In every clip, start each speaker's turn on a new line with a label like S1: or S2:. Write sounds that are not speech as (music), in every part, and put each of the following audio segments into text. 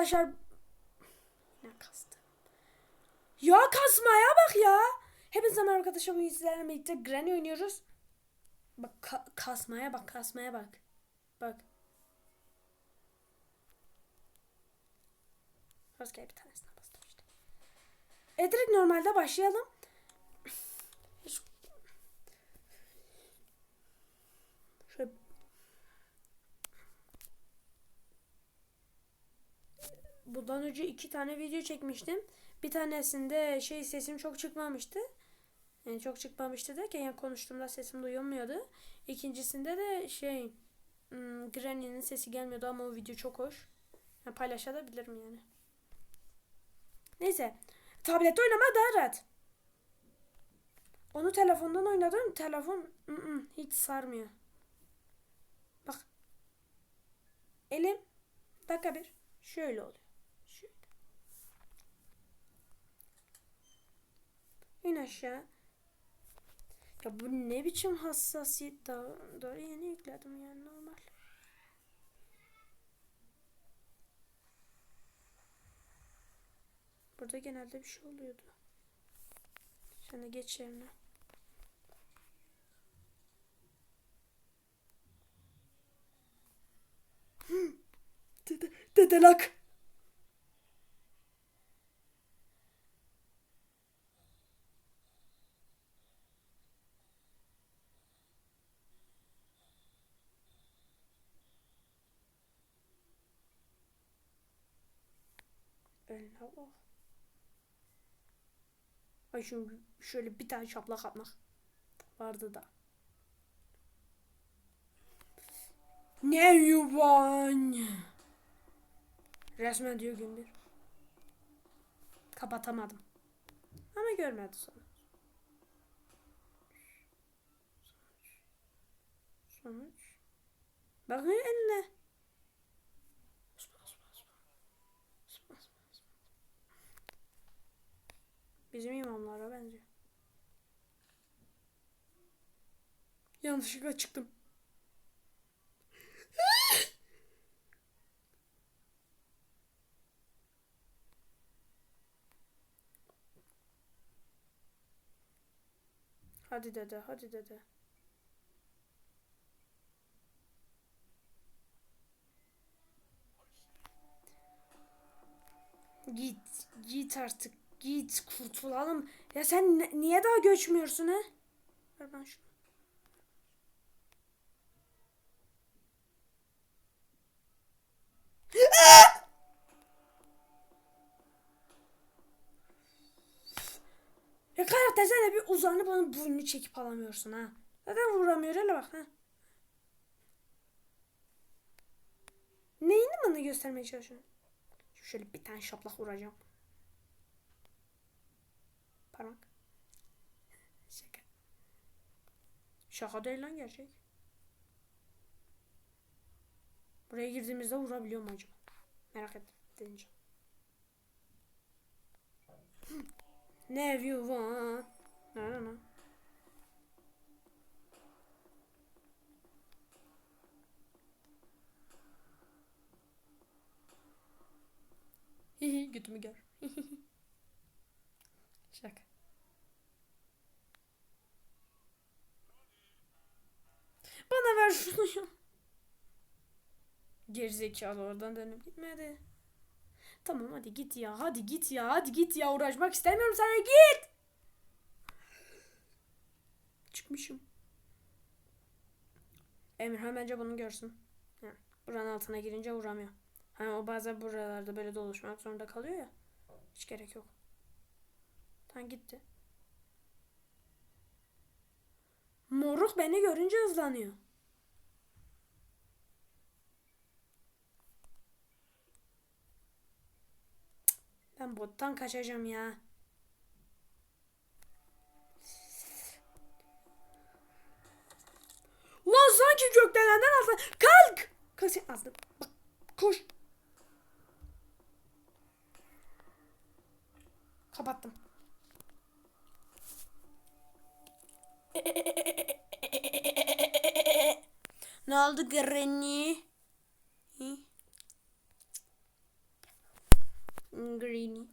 S1: arkadaşlar ne kastım? Ya kasmaya bak ya. Hepinize merhaba arkadaşlar bugün sizlerle birlikte Granny oynuyoruz. Bak ka- kasmaya bak kasmaya bak. Bak. Rastgele bir tanesine bastım işte. E normalde başlayalım. Şu- Şöyle bundan önce iki tane video çekmiştim. Bir tanesinde şey sesim çok çıkmamıştı. Yani çok çıkmamıştı derken yani konuştuğumda sesim duyulmuyordu. İkincisinde de şey hmm, Granny'nin sesi gelmiyordu ama o video çok hoş. Yani paylaşabilirim yani. Neyse. Tablette oynama daha rahat. Onu telefondan oynadım. Telefon ı-ı, hiç sarmıyor. Bak. Elim dakika bir şöyle oluyor. İn aşağı. Ya bu ne biçim hassasiyet daha, daha yeni yükledim yani normal. Burada genelde bir şey oluyordu. De geç yerine. Dede, dedelak. Eline bak. Ay şimdi şöyle bir tane şaplak atmak vardı da. Ne you want? Resmen diyor Gümbür. Kapatamadım. Ama görmedi sonra. Sonuç. Bakın eline. Bizim imamlara benziyor. Yanlışlıkla çıktım. Hadi dede, hadi dede. Git, git artık. Git, kurtulalım. Ya sen niye daha göçmüyorsun ha? Ver ben şunu. Ya karakter sen de bir uzanıp onun burnunu çekip alamıyorsun ha. Zaten vuramıyor öyle bak ha. Neyini bana göstermeye çalışıyorsun? Şöyle bir tane şaplak vuracağım. Parmak. Şaka. Şaka değil lan gerçek. Buraya girdiğimizde vurabiliyor mu acaba? Merak ettim. Deneyeceğim. Ne you want? No no no. Hihi götümü gör. (laughs) Bana ver şunu ya. Gerizekalı oradan dönüp gitmedi. Tamam hadi git ya. Hadi git ya. Hadi git ya. Uğraşmak istemiyorum sana. Git. Çıkmışım. Emir bence bunu görsün. Ha, buranın altına girince vuramıyor. Hani o bazen buralarda böyle dolaşmak zorunda kalıyor ya. Hiç gerek yok. Tamam gitti. Moruk beni görünce hızlanıyor. Ben bottan kaçacağım ya. Lan sanki gökdelenden aldı. Kalk! Kalk azdım. Bak koş. Kapattım. Ne oldu Granny? Hı? Greeny.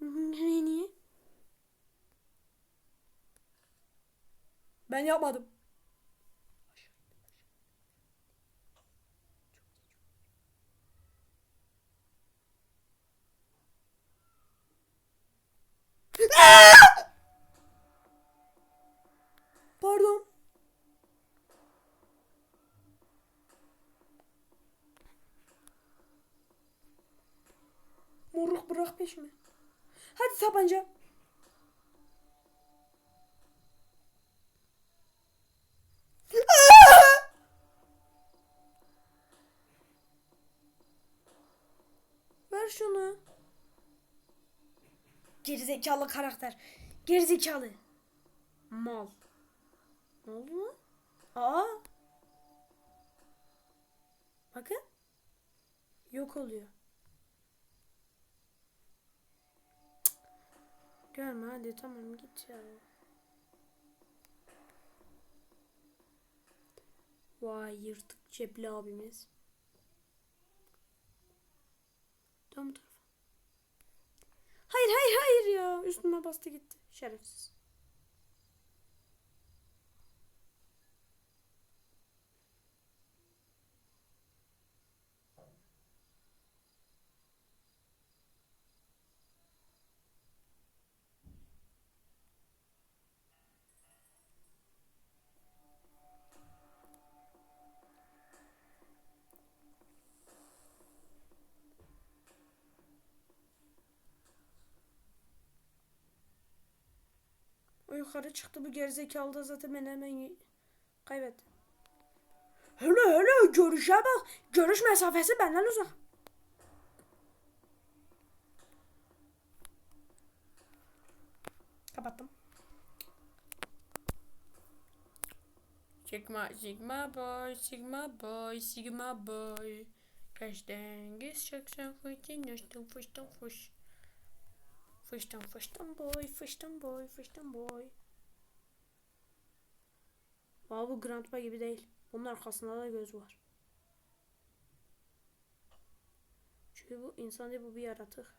S1: Greeny. Ben yapmadım. 45? Hadi tabanca. (laughs) Ver şunu. Gerizekalı karakter. Gerizekalı. Mal. Ne oldu lan? Aa. Bakın. Yok oluyor. Görme hadi tamam git ya. Vay yırtık cepli abimiz. Bu tarafa. Hayır hayır hayır ya. Üstüme bastı gitti. Şerefsiz. O yukarı çıktı bu gerizekalı da zaten beni hemen y- kaybetti. Hele hele görüşe bak. Görüş mesafesi benden uzak. Kapattım. Sigma, Sigma boy, Sigma boy, Sigma boy. Kaç dengesiz çaksan fıçın yaştım fıştım fış. Fıştım fıştım boy, fıştım boy, fıştım boy. Aa bu Grandpa gibi değil. Bunun arkasında da göz var. Çünkü bu insan değil bu bir yaratık.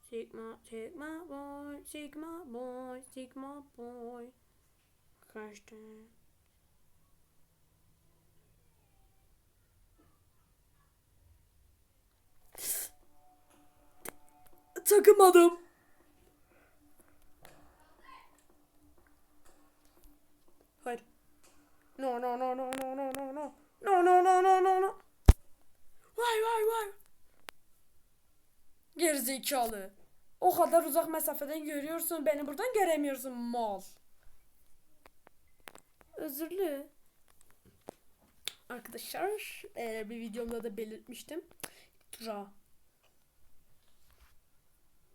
S1: Sigma, Sigma boy, Sigma boy, Sigma boy. Kaçtı. Takamadım. Hayır. No no no no no no no no. No no no no no no. Vay vay vay. Gerizekalı. O kadar uzak mesafeden görüyorsun beni buradan göremiyorsun mal. Özürlü. Arkadaşlar bir videomda da belirtmiştim. Tura.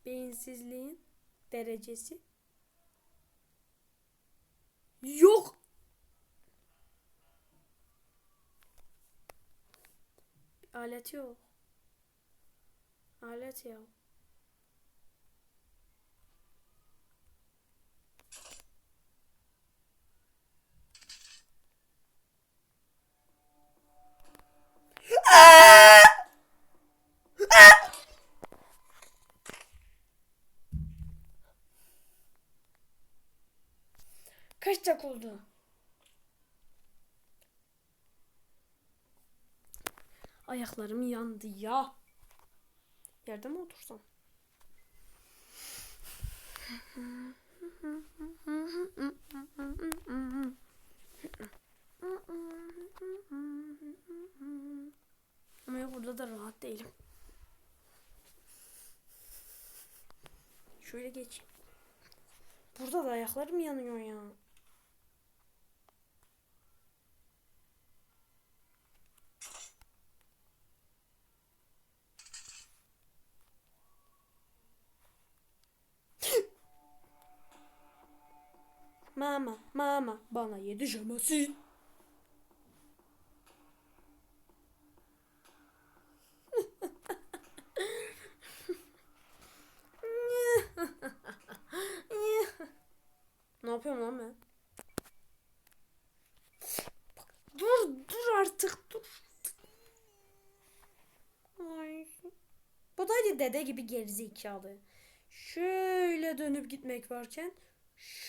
S1: Beyinsizliğin derecesi yok. Alet yok. Alet yok. Dakika oldu? Ayaklarım yandı ya. Yerde mi otursam? Ama yok burada da rahat değilim. Şöyle geçeyim. Burada da ayaklarım yanıyor ya. Mama bana yetişemezsin. ne yapıyorum lan ben? Dur, dur artık, dur. Ay olsaydı dede gibi gerizekalı. Şöyle dönüp gitmek varken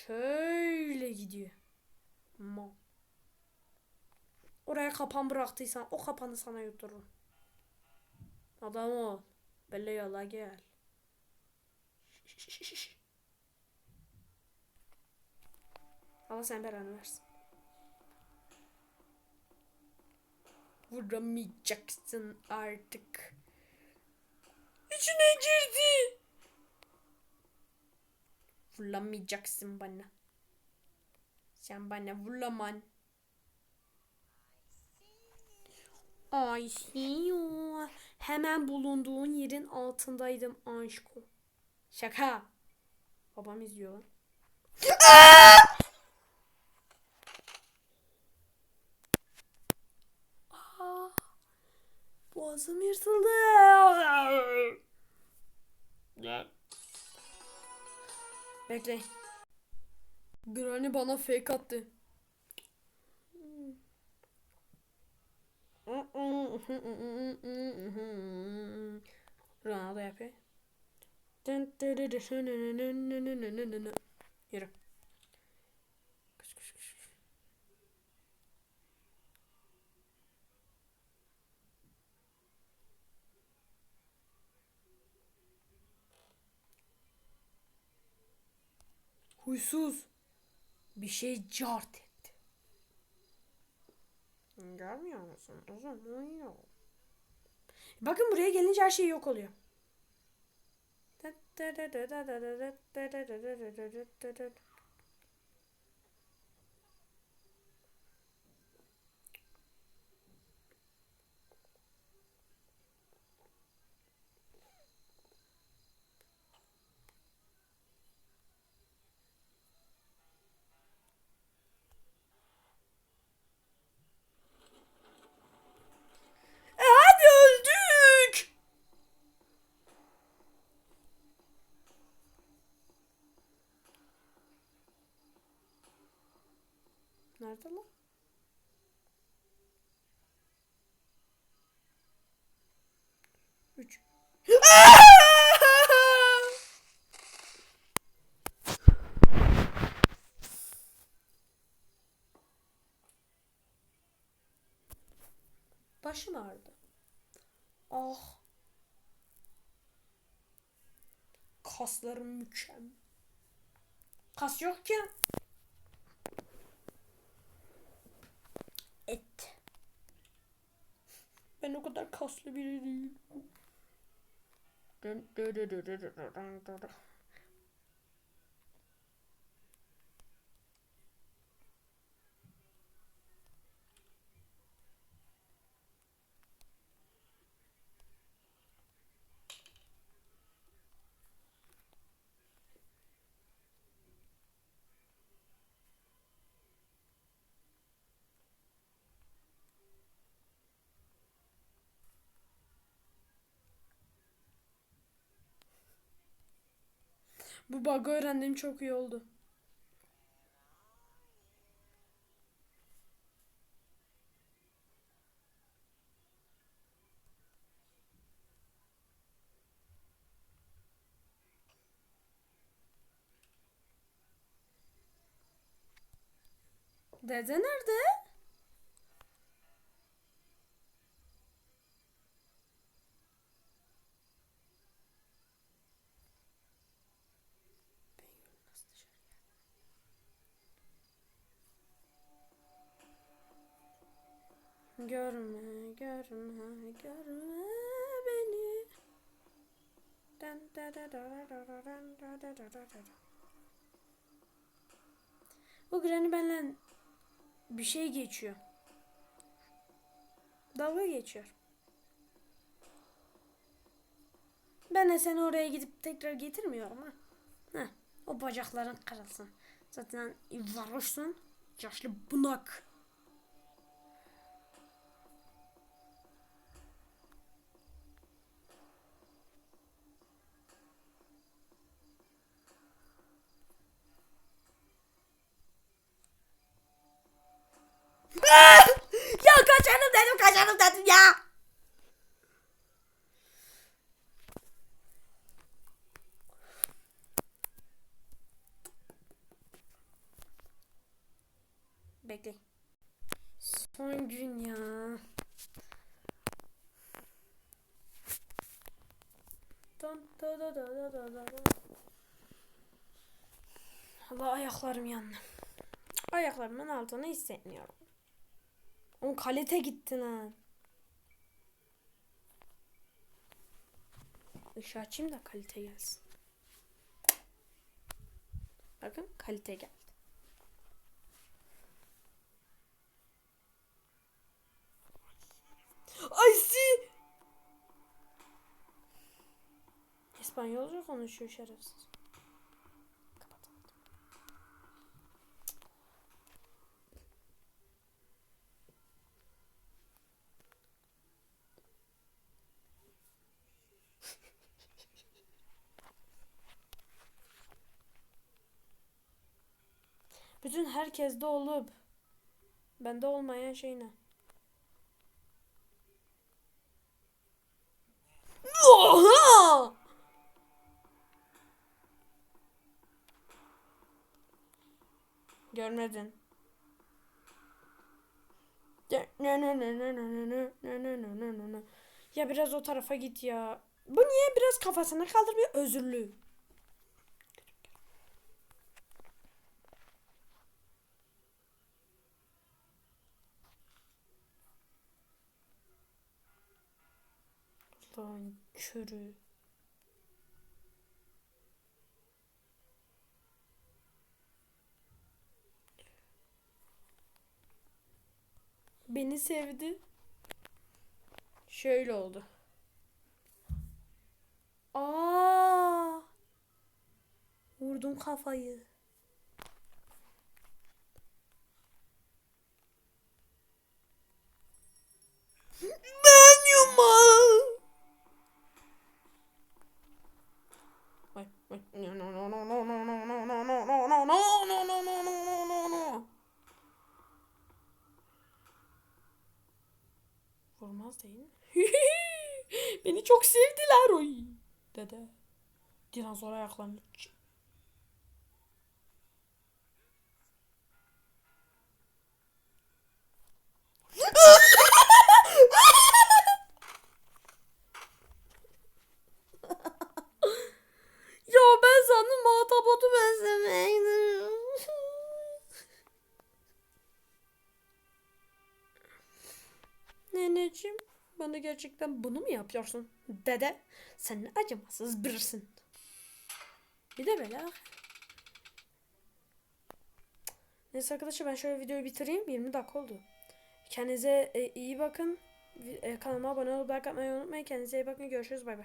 S1: şöyle gidiyor. Mal. Oraya kapan bıraktıysan o kapanı sana yuttururum. Adam ol. Böyle yola gel. Allah sen belanı versin. Vuramayacaksın artık. İçine girdi. Vuramayacaksın bana. Sen bana vuraman. I see you. Hemen bulunduğun yerin altındaydım aşkım. Şaka. Babam izliyor lan. Boğazım yırtıldı. Bekle. Granny bana fake attı. Ronaldo yapıyor. Yürü. Koş, koş, koş. Huysuz. Bir şey cart etti. Görmüyor musun? O zaman yok. Bakın buraya gelince her şey yok oluyor. E hadi öldük. Nerede lan? Üç. (laughs) Başım ağrıdı. Ah. Kaslarım mükemmel. Kas yok ki. Ben o kadar kaslı biri değilim. Bu bug'ı öğrendiğim çok iyi oldu. Dede nerede? Görme, görme, görme beni. Bu Granny benimle bir şey geçiyor. Dalga geçiyor. Ben de seni oraya gidip tekrar getirmiyorum ha. Heh, o bacakların kırılsın. Zaten varoşsun. Yaşlı bunak. Ayaklarım yandı. Ayaklarımın altını hissetmiyorum. O kalite gitti lan. Işığı açayım da kalite gelsin. Bakın kalite geldi. Ay si. İspanyolca konuşuyor şerefsiz. Bütün herkeste olup bende olmayan şey ne? Oha! Görmedin. Ya biraz o tarafa git ya. Bu niye biraz kafasını kaldırmıyor? Özürlü. Lan körü. Beni sevdi. Şöyle oldu. Aa! Vurdum kafayı. Bana gerçekten bunu mu yapıyorsun? Dede sen ne acımasız birisin. Bir de böyle. ah. Neyse arkadaşlar ben şöyle videoyu bitireyim. 20 dakika oldu. Kendinize e, iyi bakın. E, kanalıma abone olup like atmayı unutmayın. Kendinize iyi bakın. Görüşürüz. Bay bay.